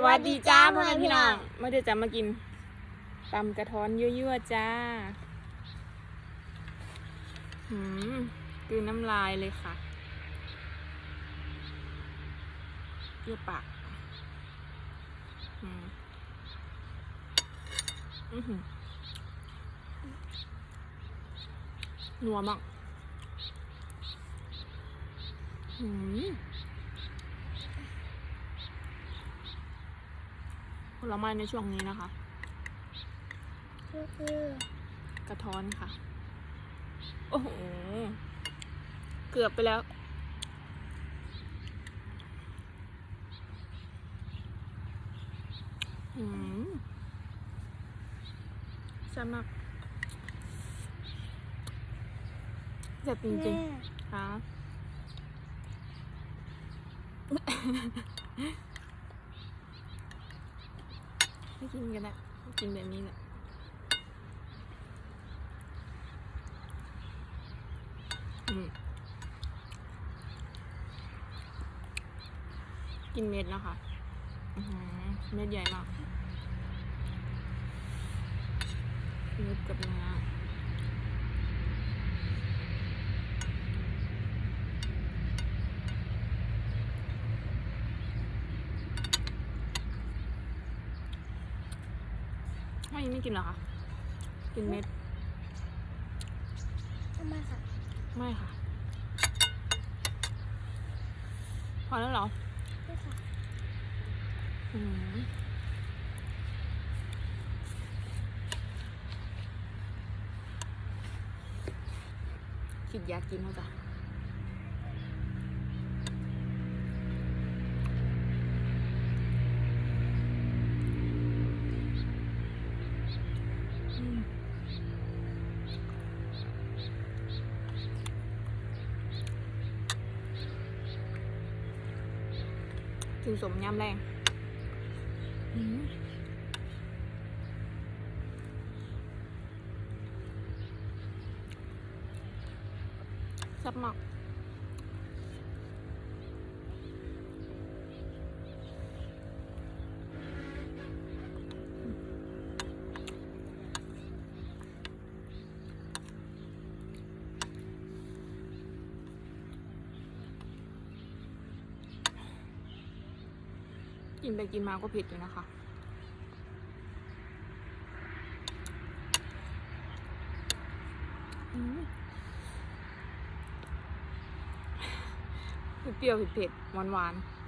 สวัสดีจ้าพ่อแม่พี่น้องมาเดี๋ยวจะมากินตำกระท้อนยั่วๆจ้าหืมกลืนน้ำลายเลยค่ะเปรี้ยวปากหืมอื้อหือนัวมากหืม ผลไม้ในช่วงนี้นะคะ ก็คือกระท้อนค่ะ โอ้โห เกือบไปแล้วหืมแซ่บมากแซ่บจริงแม่ๆค่ะ ไม่กินกันนะกินแบบนี้แหละอืมกินเม็ดนะคะอื้อหือเม็ดใหญ่มากเม็ดกับเนื้อ ไม่ไม่กินเหรอคะ กินเม็ดทำไมค่ะ ไม่ค่ะ พอแล้วเหรอไม่ค่ะอืมคิดอยากกินเขาจ้ะ กินสมยำแรงอืมแซ่บมาก กินไปกินมาก็เผ็ดอยู่นะคะเปรี้ยวเผ็ดๆหวานๆ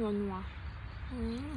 นัวอืม